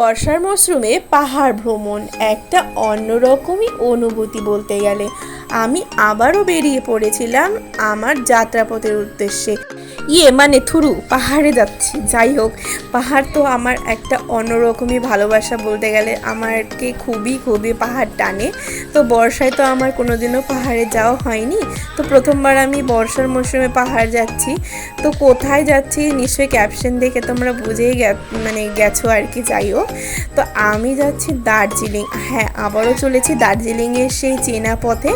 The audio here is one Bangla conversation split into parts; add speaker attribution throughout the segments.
Speaker 1: বর্ষার মরশুমে পাহাড় ভ্রমণ একটা অন্যরকমই অনুভূতি বলতে গেলে। আমি আবারও বেরিয়ে পড়েছিলাম আমার যাত্রাপথের উদ্দেশ্যে। ইয়ে মানে থুরু, পাহাড়ে যাচ্ছি। যাই হোক, পাহাড় তো আমার একটা অন্যরকমই ভালোবাসা বলতে গেলে। আমারকে খুবই খুবই পাহাড় টানে। তো বর্ষায় তো আমার কোনোদিনও পাহাড়ে যাওয়া হয়নি। তো প্রথমবার আমি বর্ষার মরশুমে পাহাড় যাচ্ছি। তো কোথায় যাচ্ছি নিশ্চয়ই ক্যাপশন দেখে তোমরা বুঝেই গে মানে গেছো আর কি, যাই হোক। তো আমি যাচ্ছি দার্জিলিং। হ্যাঁ আবারও চলেছি দার্জিলিংয়ের সেই চেনা পথে।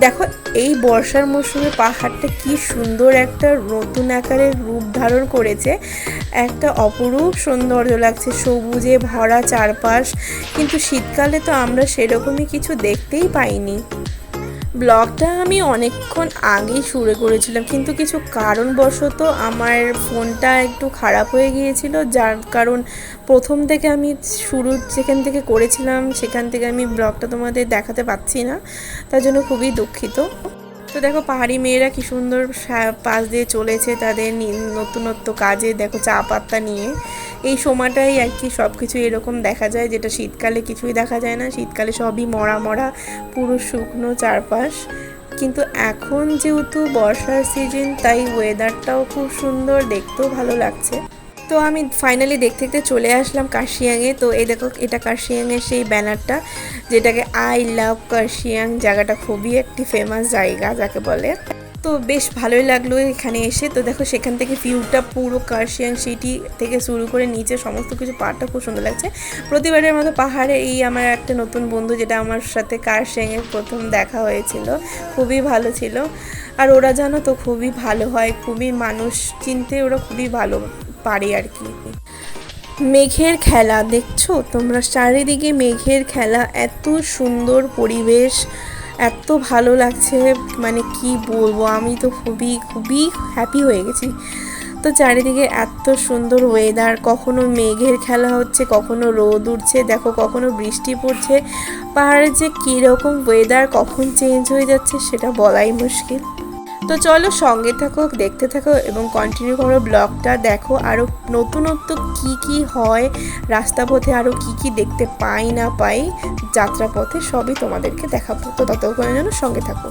Speaker 1: দেখো, এই বর্ষার মৌসুমে পাহাড়টা কি সুন্দর একটা নতুন আকারের রূপ ধারণ করেছে। একটা অপরূপ সৌন্দর্য লাগছে, সবুজে ভরা চারপাশ। কিন্তু শীতকালে তো আমরা সেরকমই কিছু দেখতেই পাইনি। ব্লগটা আমি অনেকক্ষণ আগেই শুরু করেছিলাম, কিন্তু কিছু কারণবশত আমার ফোনটা একটু খারাপ হয়ে গিয়েছিল, যার কারণ প্রথম থেকে আমি শুরু যেখান থেকে করেছিলাম, সেখান থেকে আমি ব্লগটা তোমাদের দেখাতে পাচ্ছি না, তার জন্য খুবই দুঃখিত। তো দেখো পাহাড়ি মেয়েরা কি সুন্দর পাশ দিয়ে চলেছে তাদের নতুনত্ব কাজে, দেখো চা পাত্তা নিয়ে। এই সময়টাই আর কি সব কিছু এরকম দেখা যায়, যেটা শীতকালে কিছুই দেখা যায় না। শীতকালে সবই মরা মরা, পুরো শুকনো চারপাশ। কিন্তু এখন যেহেতু বর্ষার সিজন তাই ওয়েদারটাও খুব সুন্দর, দেখতেও ভালো লাগছে। তো আমি ফাইনালি দেখতে দেখতে চলে আসলাম কার্শিয়াংয়ে। তো এই দেখো, এটা কার্শিয়াংয়ের সেই ব্যানারটা, যেটাকে আই লাভ কার্শিয়াং জায়গাটা খুবই একটি ফেমাস জায়গা যাকে বলে। তো বেশ ভালোই লাগল এখানে এসে। তো দেখো, সেখান থেকে ভিউটা পুরো কার্শিয়াং সিটি থেকে শুরু করে নিচে সমস্ত কিছু পাহাড়টা খুব সুন্দর লাগছে। প্রতিবারের মতো পাহাড়ে এই আমার একটা নতুন বন্ধু, যেটা আমার সাথে কার্শিয়াংয়ের প্রথম দেখা হয়েছিল, খুবই ভালো ছিল। আর ওরা জানো তো, খুবই ভালো হয়, খুবই মানুষ চিনতে ওরা খুবই ভালো পারে আর কি। মেঘের খেলা, দেখছ? তোমরা চারিদিকে মেঘের খেলা, এত সুন্দর পরিবেশ, এত ভালো লাগছে। মানে কি বলব, আমি তো খুবই খুবই হ্যাপি হয়ে গেছি। তো চারিদিকে এত সুন্দর ওয়েদার কখনো মেঘের খেলা হচ্ছে, কখনো রোদ উঠছে, দেখো কখনো বৃষ্টি পড়ছে। পাহাড়ে যে কীরকম ওয়েদার কখন চেঞ্জ হয়ে যাচ্ছে, সেটা বলাই মুশকিল। তো চলো সঙ্গে থাকো, দেখতে থাকো এবং কন্টিনিউ করো ব্লগটা। দেখো আরও নতুনত্ব কি কি হয় রাস্তা পথে আরও কি কি দেখতে পাই না পাই, যাত্রাপথে সবই তোমাদেরকে দেখাবো। তো ততক্ষণের যেন সঙ্গে থাকো।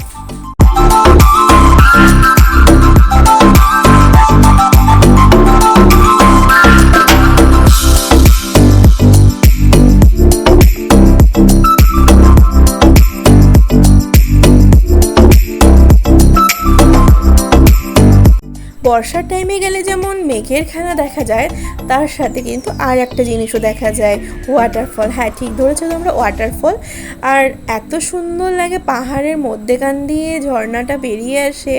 Speaker 1: বর্ষার টাইমে গেলে যেমন মেঘের খেলা দেখা যায়, তার সাথে কিন্তু আর একটা জিনিসও দেখা যায় ওয়াটারফল হ্যাঁ ঠিক ধরেছো তোমরা ওয়াটারফল আর এত সুন্দর লাগে পাহাড়ের মধ্যেখান দিয়ে ঝর্ণাটা বেরিয়ে আসে,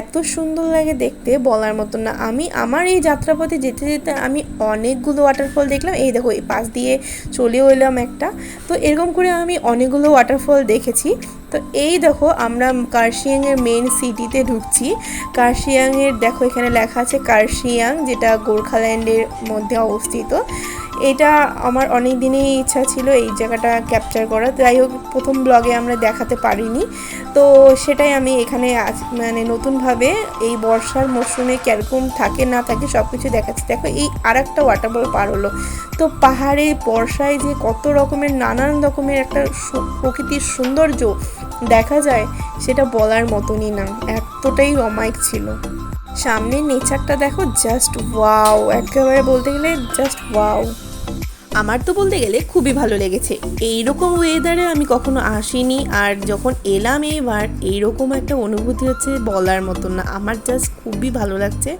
Speaker 1: এত সুন্দর লাগে দেখতে বলার মতো না। আমি, আমার এই যাত্রাপথে যেতে যেতে আমি অনেকগুলো ওয়াটারফল দেখলাম। এই দেখো, এই পাশ দিয়ে চলেও এলাম একটা। তো এরকম করে আমি অনেকগুলো ওয়াটারফল দেখেছি। তো এই দেখো আমরা কার্শিয়াংয়ের মেন সিটিতে ঢুকছি। কার্শিয়াংয়ের দেখো এখানে লেখা আছে কার্শিয়াং, যেটা গোর্খাল্যান্ডের মধ্যে অবস্থিত। এটা আমার অনেক দিনই ইচ্ছা ছিল এই জায়গাটা ক্যাপচার করা। যাই হোক, প্রথম ব্লগে আমরা দেখাতে পারিনি। তো সেটাই আমি এখানে আজ মানে নতুনভাবে এই বর্ষার মরশুমে কীরকম থাকে না থাকে সব কিছু দেখাচ্ছি। দেখো এই আর একটা ওয়াটারফল পার হলো। তো পাহাড়ে, বর্ষায় যে কত রকমের, নানান রকমের একটা প্রকৃতির সৌন্দর্য দেখা যায় সেটা বলার মতনই না, এতটাই অমায়িক ছিল। সামনের নেচারটা দেখো জাস্ট ওয়াও একেবারে বলতে গেলে জাস্ট ওয়াও আমার তো বলতে গেলে খুবই ভালো লেগেছে। এইরকম ওয়েদারে আমি কখনো আসিনি, আর যখন এলাম এইবার এইরকম একটা অনুভূতি হচ্ছে বলার মতন না। আমার জাস্ট খুবই ভালো লাগছে।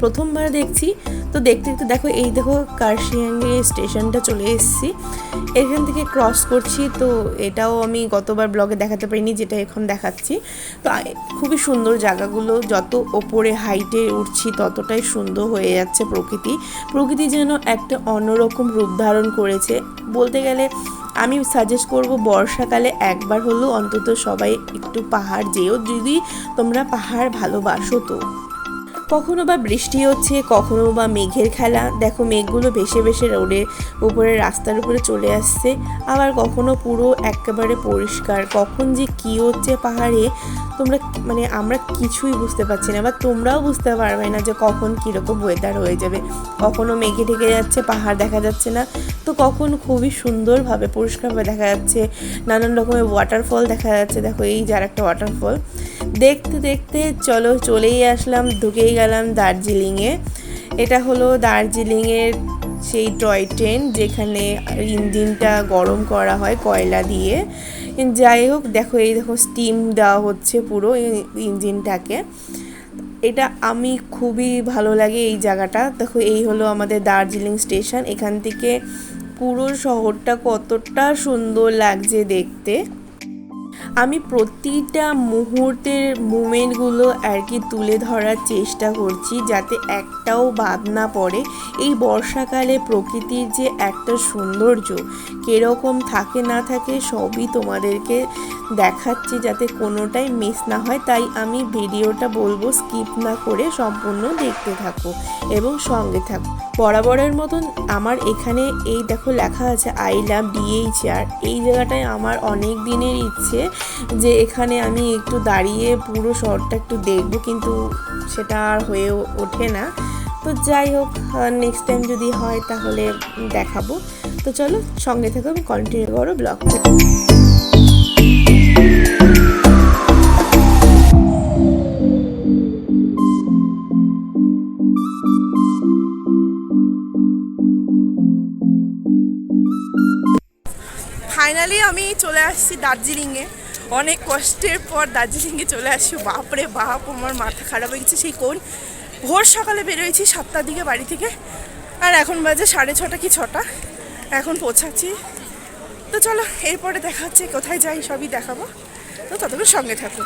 Speaker 1: প্রথমবার দেখছি, তো দেখতে দেখতে দেখো, এই দেখো কার্শিয়াঙ্গে স্টেশনটা চলে এসেছি। এখান থেকে ক্রস করছি, তো এটাও আমি গতবার ব্লগে দেখাতে পারিনি, যেটা এখন দেখাচ্ছি। তো খুবই সুন্দর জায়গাগুলো, যত ওপরে হাইটে উঠছি, ততটাই সুন্দর হয়ে যাচ্ছে প্রকৃতি। প্রকৃতি যেন একটা অন্যরকম রূপ ধারণ করেছে। বলতে গেলে আমি সাজেস্ট করব বর্ষাকালে একবার হলেও অন্তত সবাই একটু পাহাড় যেও। যদি তোমরা পাহাড় ভালোবাসো তো। কখনো বা বৃষ্টি হচ্ছে, কখনো বা মেঘের খেলা। দেখো, মেঘগুলো ভেসে ভেসে রোডে উপরে, রাস্তার উপরে চলে আসছে। আবার কখনো পুরো একেবারে পরিষ্কার। কখন যে কী হচ্ছে পাহাড়ে, তোমরা মানে আমরা কিছুই বুঝতে পারছি না বা তোমরাও বুঝতে পারবে না যে কখন কীরকম ওয়েদার হয়ে যাবে। কখনো মেঘে ঢেকে যাচ্ছে, পাহাড় দেখা যাচ্ছে না। তো কখন খুবই সুন্দরভাবে, পরিষ্কারভাবে দেখা যাচ্ছে। নানান রকমের ওয়াটারফল দেখা যাচ্ছে। দেখো, এই যার একটা ওয়াটারফল দেখতে দেখতে, চলো চলেই আসলাম, ঢুকেই গেলাম দার্জিলিংয়ে। এটা হলো দার্জিলিংয়ের সেই টয় ট্রেন যেখানে ইঞ্জিনটা গরম করা হয় কয়লা দিয়ে। যাই হোক, দেখো এই দেখো স্টিম দেওয়া হচ্ছে পুরো ইঞ্জিনটাকে। এটা আমি খুবই ভালো লাগে এই জায়গাটা। দেখো এই হলো আমাদের দার্জিলিং স্টেশন। এখান থেকে পুরো শহরটা কতটা সুন্দর লাগছে দেখতে। আমি প্রতিটা মুহূর্তের মুমেন্টগুলো আর কি তুলে ধরার চেষ্টা করছি যাতে একটাও বাদ না পড়ে। এই বর্ষাকালে প্রকৃতির যে একটা সৌন্দর্য, কীরকম থাকে না থাকে সবই তোমাদেরকে দেখাচ্ছি যাতে কোনোটাই মিস না হয়। তাই আমি ভিডিওটা বলব স্কিপ না করে সম্পূর্ণ দেখতে থাকো এবং সঙ্গে থাকো। বরাবরের মতন আমার এখানে এই দেখো লেখা আছে আই লাভ ডিএইচআর এই জায়গাটায় আমার অনেক দিনের ইচ্ছে যে এখানে আমি একটু দাঁড়িয়ে পুরো শহরটা একটু দেখব, কিন্তু সেটা আর হয়ে ওঠে না। তো যাই হোক নেক্সট টাইম যদি হয় তাহলে দেখাবো। তো চলো, সঙ্গে থেকে, আমি কন্টিনিউ করো ব্লগ
Speaker 2: ফাইনালি আমি চলে আসছি দার্জিলিংয়ে। অনেক কষ্টের পর দার্জিলিংয়ে চলে আসছি বাপরে বাপ, আমার মাথা খারাপ হয়ে গেছে। সেই কোন ভোর সকালে বেরোয়েছি সাতটার দিকে বাড়ি থেকে। আর এখন বাজে সাড়ে ছটা কি ছটা? এখন পৌঁছাচ্ছি। তো চলো, এরপরে দেখা হচ্ছে, কোথায় যাই সবই দেখাবো। তো ততক্ষণ সঙ্গে থাকো।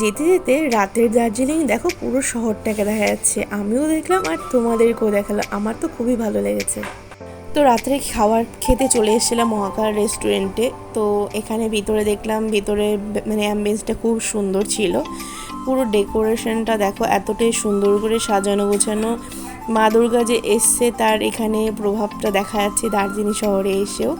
Speaker 1: যেতে যেতে রাতের দার্জিলিং, দেখো পুরো শহরটাকে দেখা যাচ্ছে। আমিও দেখলাম আর তোমাদেরকেও দেখালাম। আমার তো খুবই ভালো লেগেছে। তো রাত্রে খাবার খেতে চলে এসেছিলাম মহাকাল রেস্টুরেন্টে। তো এখানে ভিতরে দেখলাম, ভিতরে মানে অ্যাম্বিয়েন্সটা খুব সুন্দর ছিল। পুরো ডেকোরেশনটা দেখো এতটাই সুন্দর করে সাজানো গোছানো। মা দুর্গা যে এসছে তার এখানে প্রভাবটা দেখা যাচ্ছে দার্জিলিং শহরে এসেও।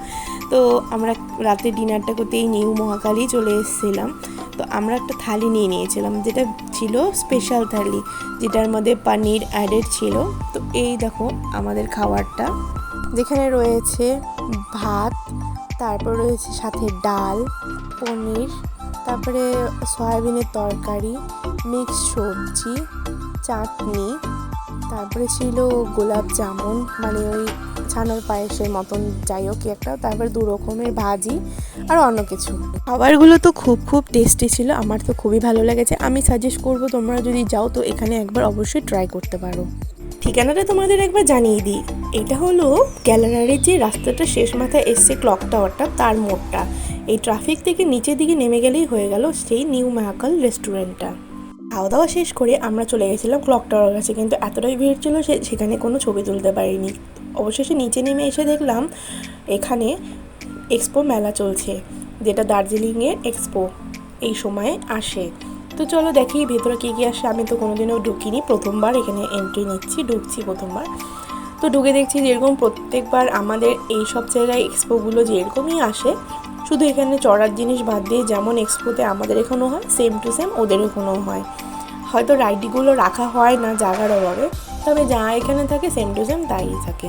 Speaker 1: তো আমরা রাতে ডিনারটা করতেই নিউ মহাকালই চলে এসেছিলাম। তো আমরা একটা থালি নিয়ে নিয়েছিলাম, যেটা ছিল স্পেশাল থালি, যেটার মধ্যে পানির অ্যাডেড ছিল। তো এই দেখো আমাদের খাবারটা। যেখানে রয়েছে ভাত, তারপর রয়েছে সাথে ডাল, পনির, তারপরে সয়াবিনের তরকারি মিক্স সবজি, চাটনি, তারপরে ছিল গোলাপ জামুন মানে ওই ছানার পায়েসের মতন যাই হোক একটা, তারপরে দু রকমের ভাজি আর অন্য কিছু। খাবারগুলো তো খুব খুব টেস্টি ছিল, আমার তো খুবই ভালো লেগেছে। আমি সাজেস্ট করব তোমরা যদি যাও তো এখানে একবার অবশ্যই ট্রাই করতে পারো। ঠিকানাটা তোমাদের একবার জানিয়ে দিই। এটা হলো গ্যালারির যে রাস্তাটা শেষ মাথায় এসছে ক্লক টাওয়ারটা, তার মোড়টা। এই ট্রাফিক থেকে নিচের দিকে নেমে গেলেই হয়ে গেল সেই নিউ মহাকাল রেস্টুরেন্টটা। খাওয়া দাওয়া শেষ করে আমরা চলে গেছিলাম ক্লক টাওয়ার কাছে, কিন্তু এতটাই ভিড় ছিল সে, সেখানে কোনো ছবি তুলতে পারিনি। অবশেষে নিচে নেমে এসে দেখলাম এখানে এক্সপো মেলা চলছে, যেটা দার্জিলিংয়ের এক্সপো, এই সময়ে আসে। তো চলো দেখি ভেতরে কী কী আসে। আমি তো কোনোদিনও ঢুকিনি, প্রথমবার এখানে এন্ট্রি নিচ্ছি, ঢুকছি প্রথমবার। তো ঢুকে দেখছি যেরকম প্রত্যেকবার আমাদের এই সব জায়গায় এক্সপোগুলো যেরকমই আসে, শুধু এখানে চড়ার জিনিস বাদ দিয়ে যেমন এক্সপোতে আমাদের এখানেও হয় সেম টু সেম ওদের এখানেও হয়। হয়তো রাইডগুলো রাখা হয় না জায়গার অভাবে, তবে যা এখানে থাকে সেম টু সেম তাই থাকে।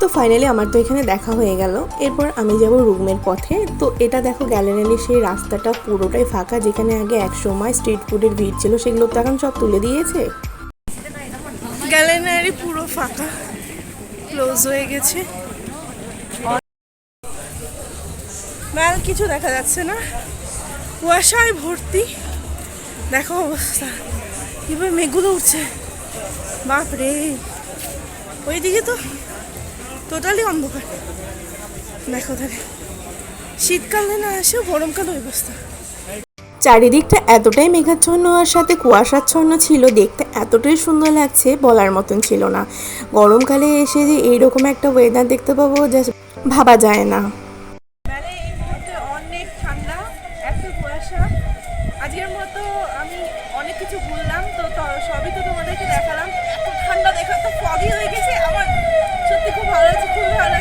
Speaker 1: তো ফাইনালি আমার তো এখানে দেখা হয়ে গেল। এরপর আমি যাব রুমের পথে। তো এটা দেখো গ্যালারির সেই রাস্তাটা পুরোটাই ফাঁকা, যেখানে আগে এক সময় স্ট্রিট ফুডের ভিড় ছিল, সেগুলো তো এখন সব তুলে দিয়েছে।
Speaker 2: গ্যালারি পুরো ফাঁকা। ক্লোজ হয়ে গেছে। ম্যাল কিছু দেখা যাচ্ছে না। কুয়াশায় ভর্তি। দেখো অবস্থা। কীভাবে মেঘগুলো উঠছে বাপরে। ওইদিকে তো টোটালি অন্ধকার। দেখো তাহলে। শীতকালে না আসেও গরমকালে ওই অবস্থা।
Speaker 1: চারিদিকটা এতটাই মেঘাচ্ছন্ন আর সাথে কুয়াশাচ্ছন্ন ছিল দেখতে এতটাই সুন্দর লাগছে বলার মতন ছিল না। গরমকালে এসে যে এইরকম একটা ওয়েদার দেখতে পাবো জাস্ট ভাবা যায় না।
Speaker 2: মানে অনেক ঠান্ডা এত কুয়াশা। আজকের মতো আমি অনেক কিছু ঘুরলাম তো তো- সবই তো তোমাদেরকে দেখালাম। এত ঠান্ডা দেখা তো ফগি হয়ে গেছে আমার ভালো আছে খুবই ভালো